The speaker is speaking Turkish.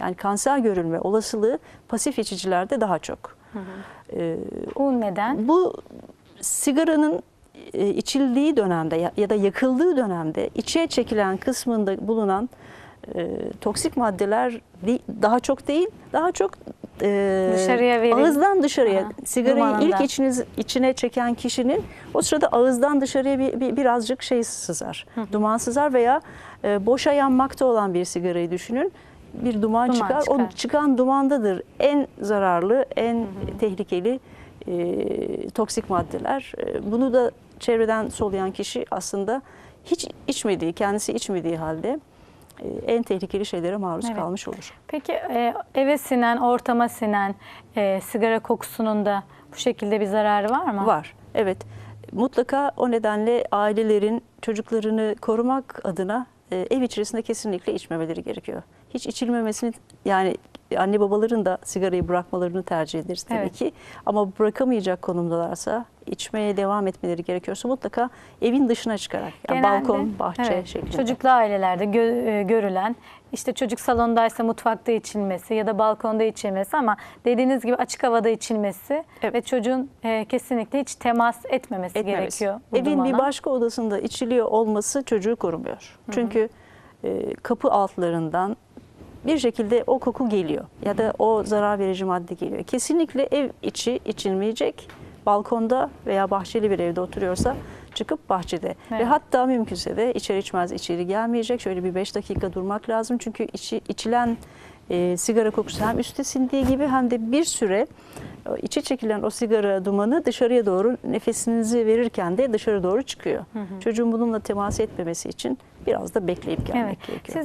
Yani kanser görülme olasılığı pasif içicilerde daha çok. Ee, Bu neden? bu sigaranın e, içildiği dönemde ya- ya da yakıldığı dönemde içe çekilen kısmında bulunan e, toksik maddeler de- daha çok değil, daha çok e, Dışarıya verin- ağızdan dışarıya Aha, sigarayı dumanında. ilk içiniz içine çeken kişinin o sırada ağızdan dışarıya bir, bir- birazcık şey sızar. Duman sızar veya e, boşa yanmakta olan bir sigarayı düşünün. Bir duman, Duman çıkar. O çıkar. çıkan dumandadır en zararlı, en tehlikeli e, toksik maddeler. E, bunu da çevreden soluyan kişi aslında hiç içmediği, kendisi içmediği halde e, en tehlikeli şeylere maruz Evet. kalmış olur. Peki e, eve sinen, ortama sinen e, sigara kokusunun da bu şekilde bir zararı var mı? Var. Evet. Mutlaka o nedenle ailelerin çocuklarını korumak adına ev içerisinde kesinlikle içmemeleri gerekiyor. Hiç içilmemesini yani anne babaların da sigarayı bırakmalarını tercih ederiz tabii Evet. ki. Ama bırakamayacak konumdalarsa içmeye devam etmeleri gerekiyorsa mutlaka evin dışına çıkarak yani Genelde, balkon, bahçe evet, şeklinde. Çocuklu ailelerde gö- e, görülen işte çocuk salondaysa mutfakta içilmesi ya da balkonda içilmesi ama dediğiniz gibi açık havada içilmesi Evet. ve çocuğun e, kesinlikle hiç temas etmemesi, etmemesi. gerekiyor Evin bir dumana. başka odasında içiliyor olması çocuğu korumuyor. Çünkü e, kapı altlarından bir şekilde o koku geliyor ya da o zarar verici madde geliyor. Kesinlikle ev içi içilmeyecek. Balkonda veya bahçeli bir evde oturuyorsa çıkıp bahçede ve Evet. hatta mümkünse de içer içmez içeri gelmeyecek. Şöyle bir 5 dakika durmak lazım. Çünkü içi, içilen e, sigara kokusu hem üste sindiği gibi hem de bir süre o içe çekilen o sigara dumanı dışarıya doğru nefesinizi verirken de dışarı doğru çıkıyor. Çocuğun bununla temas etmemesi için biraz da bekleyip gelmek Evet. gerekiyor. Siz